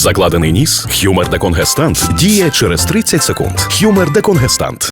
Закладений ніс, хюмер деконгестант діє через 30 секунд. Хюмер деконгестант.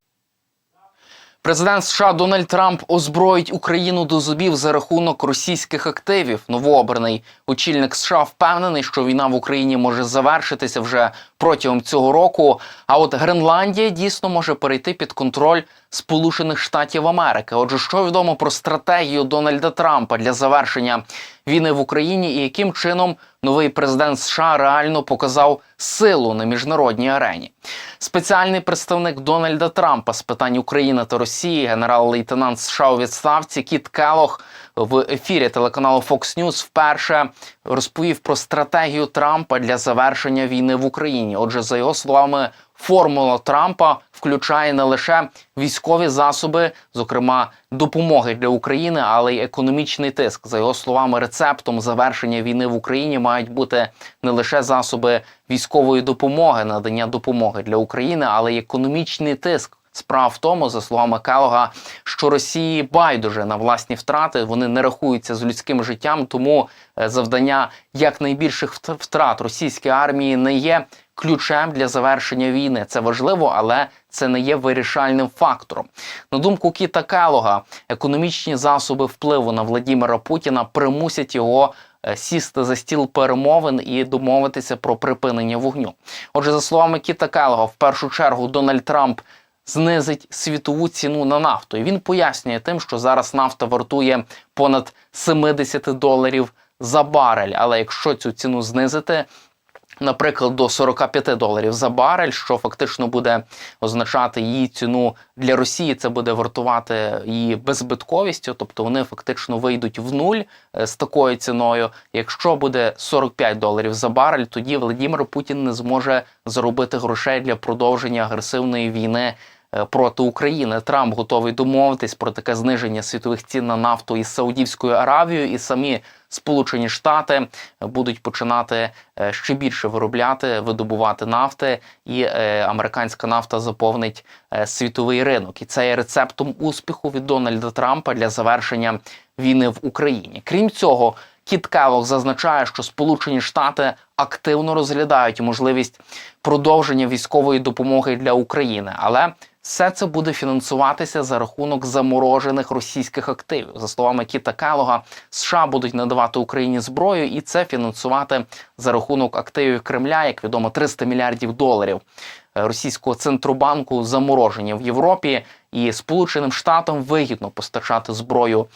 Президент США Дональд Трамп озброїть Україну до зубів за рахунок російських активів. Новообраний очільник США впевнений, що війна в Україні може завершитися вже протягом цього року. А от Гренландія дійсно може перейти під контроль Сполучених Штатів Америки. Отже, що відомо про стратегію Дональда Трампа для завершення війни в Україні і яким чином новий президент США реально показав силу на міжнародній арені. Спеціальний представник Дональда Трампа з питань України та Росії, генерал-лейтенант США у відставці Кіт Келох в ефірі телеканалу Fox News вперше розповів про стратегію Трампа для завершення війни в Україні. Отже, за його словами, формула Трампа включає не лише військові засоби, зокрема допомоги для України, але й економічний тиск. За його словами, рецептом завершення війни в Україні мають бути не лише засоби військової допомоги, надання допомоги для України, але й економічний тиск. Справа в тому, за словами Келога, що Росії байдуже на власні втрати, вони не рахуються з людським життям, тому е, завдання якнайбільших вт- втрат російської армії не є ключем для завершення війни. Це важливо, але це не є вирішальним фактором. На думку Кіта Келога, економічні засоби впливу на Владімира Путіна примусять його е, сісти за стіл перемовин і домовитися про припинення вогню. Отже, за словами Кіта Келога, в першу чергу Дональд Трамп знизить світову ціну на нафту. І він пояснює тим, що зараз нафта вартує понад 70 доларів за барель. Але якщо цю ціну знизити, наприклад, до 45 доларів за барель, що фактично буде означати її ціну для Росії, це буде вартувати її беззбитковістю, тобто вони фактично вийдуть в нуль е, з такою ціною. Якщо буде 45 доларів за барель, тоді Владимир Путін не зможе заробити грошей для продовження агресивної війни. Е, Проти України Трамп готовий домовитись про таке зниження світових цін на нафту із Саудівською Аравією, і самі Сполучені Штати будуть починати е, ще більше виробляти, видобувати нафти, і е, американська нафта заповнить світовий ринок. І це є рецептом успіху від Дональда Трампа для завершення війни в Україні. Крім цього, Кіт Келлог зазначає, що Сполучені Штати активно розглядають можливість продовження військової допомоги для України, але все це буде фінансуватися за рахунок заморожених російських активів. За словами Кіта Калога, США будуть надавати Україні зброю, і це фінансувати за рахунок активів Кремля, як відомо, 300 мільярдів доларів російського центробанку заморожені в Європі, і Сполученим Штатам вигідно постачати зброю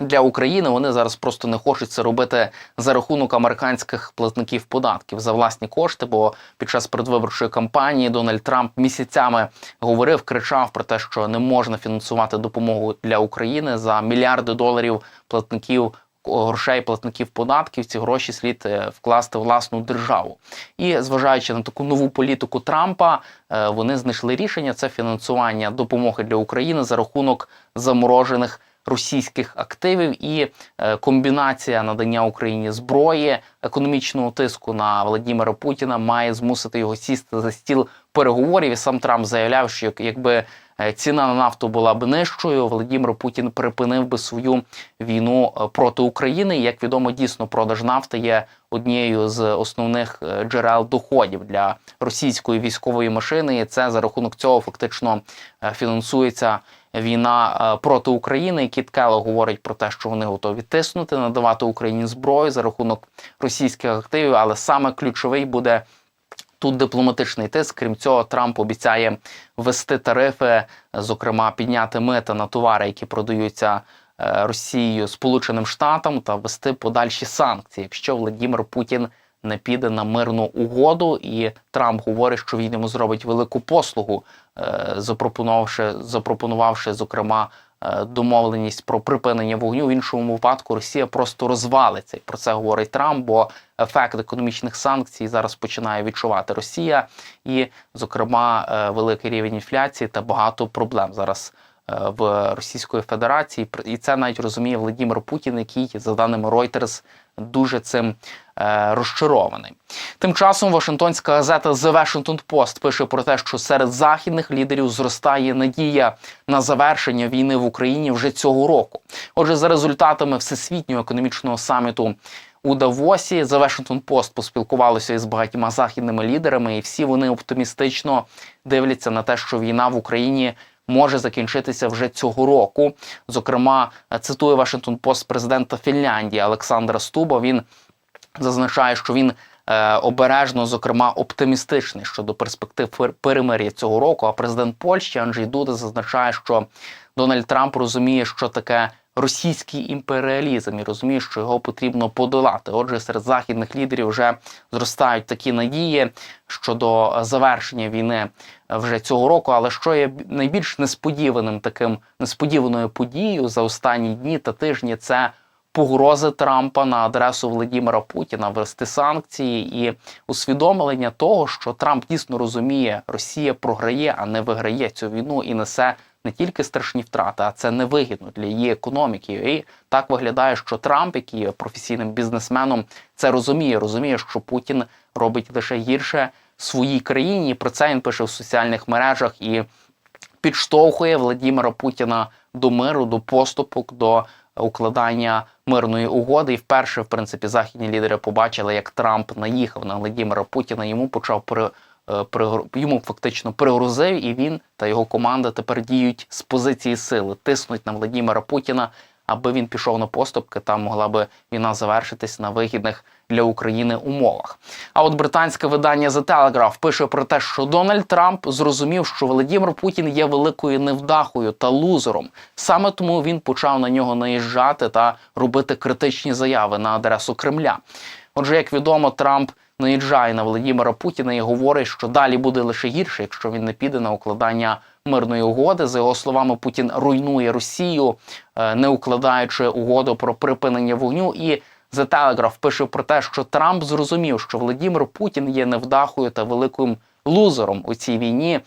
для України вони зараз просто не хочуть це робити за рахунок американських платників податків за власні кошти. Бо під час передвиборчої кампанії Дональд Трамп місяцями говорив, кричав про те, що не можна фінансувати допомогу для України за мільярди доларів платників. Грошей платників податків ці гроші слід е, вкласти власну державу, і зважаючи на таку нову політику Трампа, е, вони знайшли рішення це фінансування допомоги для України за рахунок заморожених російських активів і е, комбінація надання Україні зброї, економічного тиску на Владимира Путіна має змусити його сісти за стіл переговорів. І сам Трамп заявляв, що якби ціна на нафту була б нижчою, Владимир Путін припинив би свою війну е, проти України. Як відомо, дійсно продаж нафти є однією з основних е, джерел доходів для російської військової машини. І це за рахунок цього фактично е, фінансується війна е, проти України. І Кіт Келлог говорить про те, що вони готові тиснути, надавати Україні зброю за рахунок російських активів, але саме ключовий буде. Тут дипломатичний тиск. Крім цього, Трамп обіцяє ввести тарифи, зокрема підняти мита на товари, які продаються е, Росією Сполученим Штатам, та ввести подальші санкції, якщо Владимир Путін не піде на мирну угоду. І Трамп говорить, що він йому зробить велику послугу, е, запропонувавши, запропонувавши зокрема. Е, Домовленість про припинення вогню в іншому випадку Росія просто розвалиться. І про це говорить Трамп, бо ефект економічних санкцій зараз починає відчувати Росія, і, зокрема, е, великий рівень інфляції та багато проблем зараз в Російської Федерації. І це навіть розуміє Владимир Путін, який, за даними Reuters, дуже цим е, розчарований. Тим часом Вашингтонська газета The Washington Post пише про те, що серед західних лідерів зростає надія на завершення війни в Україні вже цього року. Отже, за результатами всесвітнього економічного саміту у Давосі. The Washington Post поспілкувалося із багатьма західними лідерами, і всі вони оптимістично дивляться на те, що війна в Україні може закінчитися вже цього року. Зокрема, цитує Вашингтон Пост президента Фінляндії Олександра Стуба. Він зазначає, що він е, обережно, зокрема, оптимістичний щодо перспектив пер- перемир'я цього року. А президент Польщі Анджей Дуда зазначає, що Дональд Трамп розуміє, що таке російський імперіалізм і розуміє, що його потрібно подолати. Отже, серед західних лідерів вже зростають такі надії щодо завершення війни вже цього року. Але що є найбільш несподіваним таким несподіваною подією за останні дні та тижні, це погрози Трампа на адресу Володимира Путіна ввести санкції і усвідомлення того, що Трамп дійсно розуміє, Росія програє, а не виграє цю війну і несе не тільки страшні втрати, а це невигідно для її економіки. І так виглядає, що Трамп, який є професійним бізнесменом, це розуміє. Розуміє, що Путін робить лише гірше своїй країні. Про це він пише в соціальних мережах і підштовхує Владимира Путіна до миру, до поступок, до укладання мирної угоди. І вперше, в принципі, західні лідери побачили, як Трамп наїхав на Владимира Путіна. Йому почав при, йому фактично пригрозив, і він та його команда тепер діють з позиції сили, тиснуть на Владимира Путіна, аби він пішов на поступки. Там могла би війна завершитись на вигідних для України умовах. А от британське видання The Telegraph пише про те, що Дональд Трамп зрозумів, що Володимир Путін є великою невдахою та лузером. Саме тому він почав на нього наїжджати та робити критичні заяви на адресу Кремля. Отже, як відомо, Трамп наїжджає на Володимира Путіна і говорить, що далі буде лише гірше, якщо він не піде на укладання мирної угоди. За його словами, Путін руйнує Росію, е, не укладаючи угоду про припинення вогню. І The Telegraph пише про те, що Трамп зрозумів, що Володимир Путін є невдахою та великим лузером у цій війні,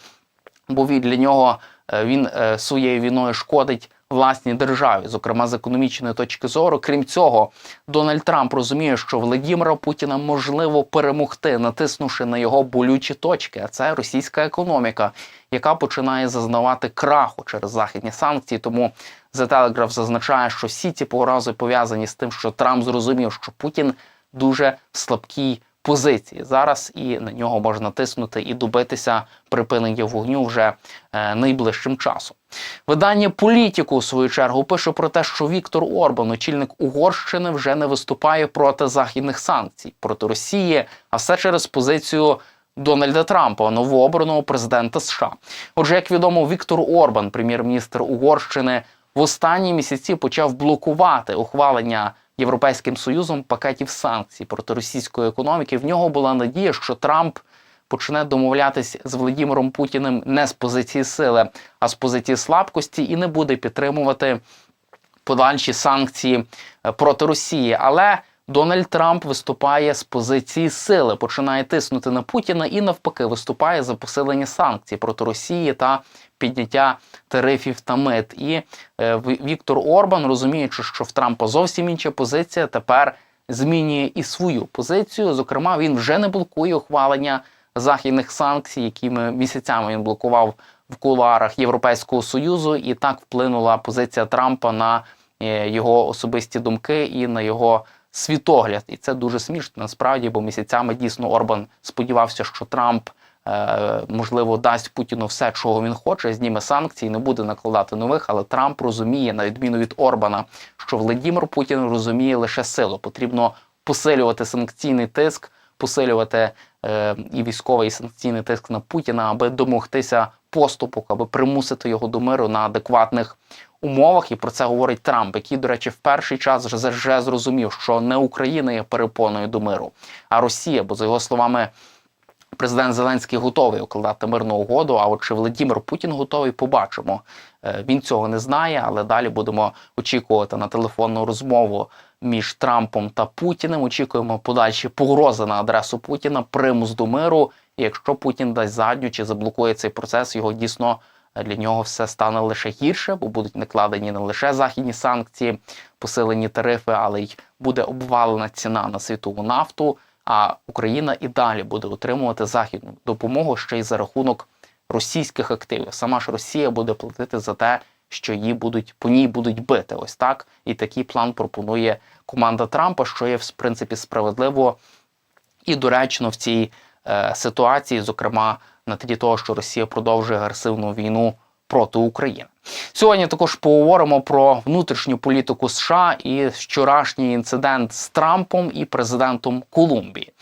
бо він для нього е, він е, своєю війною шкодить власній державі, зокрема з економічної точки зору. Крім цього, Дональд Трамп розуміє, що Володимира Путіна можливо перемогти, натиснувши на його болючі точки. А це російська економіка, яка починає зазнавати краху через західні санкції. Тому The Telegraph зазначає, що всі ці погрози пов'язані з тим, що Трамп зрозумів, що Путін дуже в слабкій позиції зараз, і на нього можна тиснути і добитися припинення вогню вже е, найближчим часом. Видання Політіку у свою чергу пише про те, що Віктор Орбан, очільник Угорщини, вже не виступає проти західних санкцій проти Росії, а все через позицію. Дональда Трампа, новообраного президента США. Отже, як відомо, Віктор Орбан, прем'єр-міністр Угорщини, в останні місяці почав блокувати ухвалення Європейським Союзом пакетів санкцій проти російської економіки. В нього була надія, що Трамп почне домовлятись з Володимиром Путіним не з позиції сили, а з позиції слабкості і не буде підтримувати подальші санкції е, проти Росії. Але Дональд Трамп виступає з позиції сили, починає тиснути на Путіна і навпаки виступає за посилення санкцій проти Росії та підняття тарифів та мит. І е, Віктор Орбан, розуміючи, що в Трампа зовсім інша позиція, тепер змінює і свою позицію. Зокрема, він вже не блокує ухвалення західних санкцій, якими місяцями він блокував в кулуарах Європейського союзу, і так вплинула позиція Трампа на е, його особисті думки і на його світогляд. І це дуже смішно насправді, бо місяцями дійсно Орбан сподівався, що Трамп. е, Можливо, дасть Путіну все, чого він хоче, зніме санкції, не буде накладати нових. Але Трамп розуміє, на відміну від Орбана, що Володимир Путін розуміє лише силу. Потрібно посилювати санкційний тиск, посилювати е, і військовий і санкційний тиск на Путіна, аби домогтися поступок, аби примусити його до миру на адекватних умовах. І про це говорить Трамп, який, до речі, в перший час вже, зрозумів, що не Україна є перепоною до миру, а Росія, бо за його словами. Президент Зеленський готовий укладати мирну угоду. А от чи Володимир Путін готовий, побачимо. Е, Він цього не знає, але далі будемо очікувати на телефонну розмову між Трампом та Путіним. Очікуємо подальші погрози на адресу Путіна, примус до миру. І якщо Путін дасть задню чи заблокує цей процес, його дійсно для нього все стане лише гірше, бо будуть накладені не лише західні санкції, посилені тарифи, але й буде обвалена ціна на світову нафту. А Україна і далі буде отримувати західну допомогу ще й за рахунок російських активів. Сама ж Росія буде платити за те, що її будуть по ній будуть бити. Ось так. І такий план пропонує команда Трампа, що є в принципі справедливо і доречно в цій е, ситуації, зокрема на тлі того, що Росія продовжує агресивну війну проти України. Сьогодні також поговоримо про внутрішню політику США і вчорашній інцидент з Трампом і президентом Колумбії.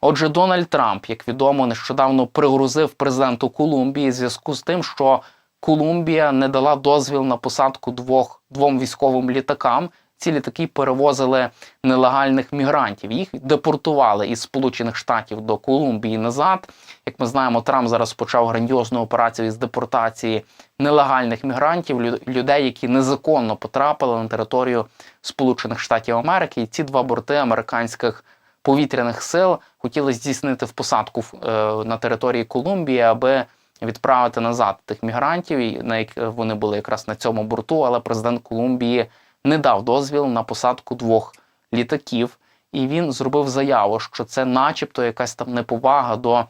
Отже, Дональд Трамп, як відомо, нещодавно пригрозив президенту Колумбії в зв'язку з тим, що Колумбія не дала дозвіл на посадку двох двом військовим літакам. Ці літаки перевозили нелегальних мігрантів. Їх депортували із Сполучених Штатів до Колумбії назад. Як ми знаємо, Трамп зараз почав грандіозну операцію з депортації нелегальних мігрантів, лю- людей, які незаконно потрапили на територію Сполучених Штатів Америки. І ці два борти американських повітряних сил хотіли здійснити в посадку е, на території Колумбії, аби відправити назад тих мігрантів, на як вони були якраз на цьому борту. Але президент Колумбії не дав дозвіл на посадку двох літаків, і він зробив заяву, що це, начебто, якась там неповага до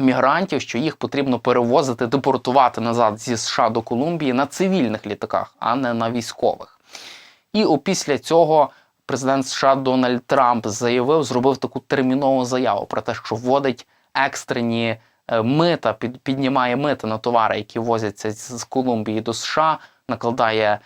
мігрантів, що їх потрібно перевозити, депортувати назад зі США до Колумбії на цивільних літаках, а не на військових. І опісля цього президент США Дональд Трамп заявив, зробив таку термінову заяву про те, що вводить екстрені е, мита, під, піднімає мита на товари, які возяться з, Колумбії до США, накладає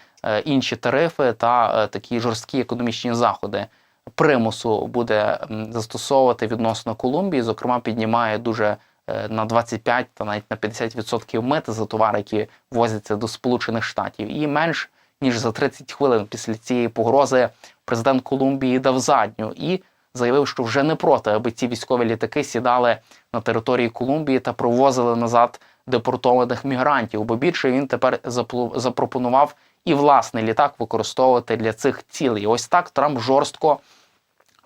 інші тарифи та е, такі жорсткі економічні заходи. Примусу буде застосовувати відносно Колумбії, зокрема, піднімає дуже е, на 25 та навіть на 50% мити за товари, які возяться до Сполучених Штатів, і менш ніж за 30 хвилин після цієї погрози президент Колумбії дав задню і заявив, що вже не проти, аби ці військові літаки сідали на території Колумбії та провозили назад депортованих мігрантів. Бо більше він тепер запропонував і власний літак використовувати для цих цілей. Ось так Трамп жорстко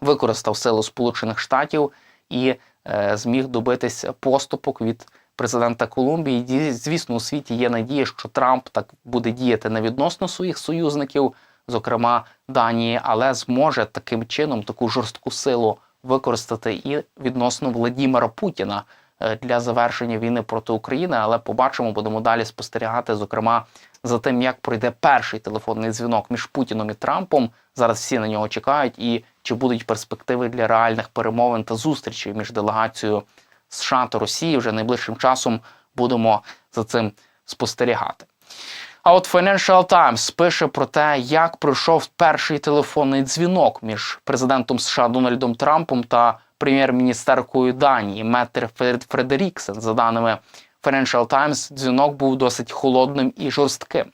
використав силу Сполучених Штатів і е, зміг добитись поступок від президента Колумбії. Ді- Звісно, у світі є надія, що Трамп так буде діяти не відносно своїх союзників, зокрема Данії, але зможе таким чином таку жорстку силу використати і відносно Владімира Путіна для завершення війни проти України. Але побачимо, будемо далі спостерігати, зокрема за тим, як пройде перший телефонний дзвінок між Путіном і Трампом. Зараз всі на нього чекають, і чи будуть перспективи для реальних перемовин та зустрічей між делегацією США та Росії вже найближчим часом будемо за цим спостерігати. А от Financial Times пише про те, як пройшов перший телефонний дзвінок між президентом США Дональдом Трампом та прем'єр-міністеркою Данії Меттер Фред- Фредеріксен. За даними Financial Times, дзвінок був досить холодним і жорстким.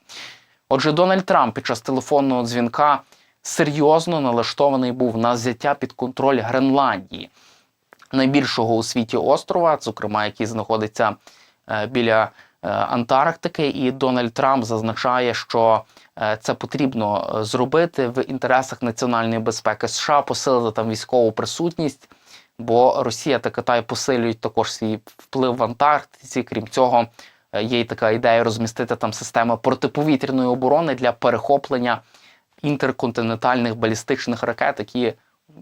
Отже, Дональд Трамп під час телефонного дзвінка серйозно налаштований був на взяття під контроль Гренландії, найбільшого у світі острова, зокрема, який знаходиться е, біля е, Антарктики. І Дональд Трамп зазначає, що е, це потрібно зробити в інтересах національної безпеки США, посилити там військову присутність. Бо Росія та Китай посилюють також свій вплив в Антарктиці. Крім цього, е, є й така ідея розмістити там системи протиповітряної оборони для перехоплення інтерконтинентальних балістичних ракет, які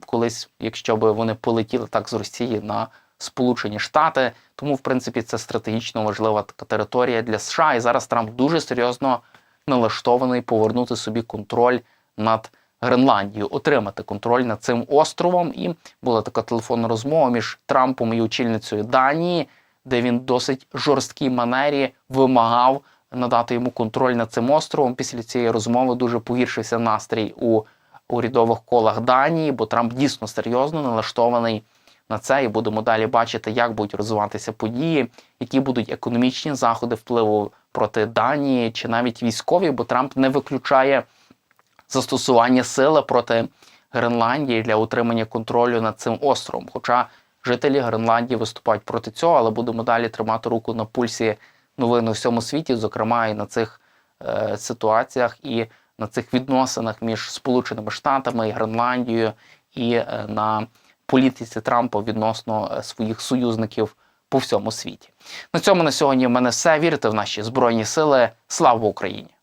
колись, якщо б вони полетіли так з Росії на Сполучені Штати. Тому, в принципі, це стратегічно важлива така територія для США. І зараз Трамп дуже серйозно налаштований повернути собі контроль над Гренландією, отримати контроль над цим островом. І була така телефонна розмова між Трампом і очільницею Данії, де він досить жорсткій манері вимагав надати йому контроль над цим островом. Після цієї розмови дуже погіршився настрій у урядових колах Данії, бо Трамп дійсно серйозно налаштований на це, і будемо далі бачити, як будуть розвиватися події, які будуть економічні заходи впливу проти Данії чи навіть військові, бо Трамп не виключає застосування сили проти Гренландії для утримання контролю над цим островом. Хоча жителі Гренландії виступають проти цього, але будемо далі тримати руку на пульсі новин у всьому світі, зокрема і на цих е, ситуаціях і на цих відносинах між Сполученими Штатами і Гренландією, і е, на політиці Трампа відносно е, своїх союзників по всьому світі. На цьому на сьогодні в мене все. Вірте в наші збройні сили. Слава Україні!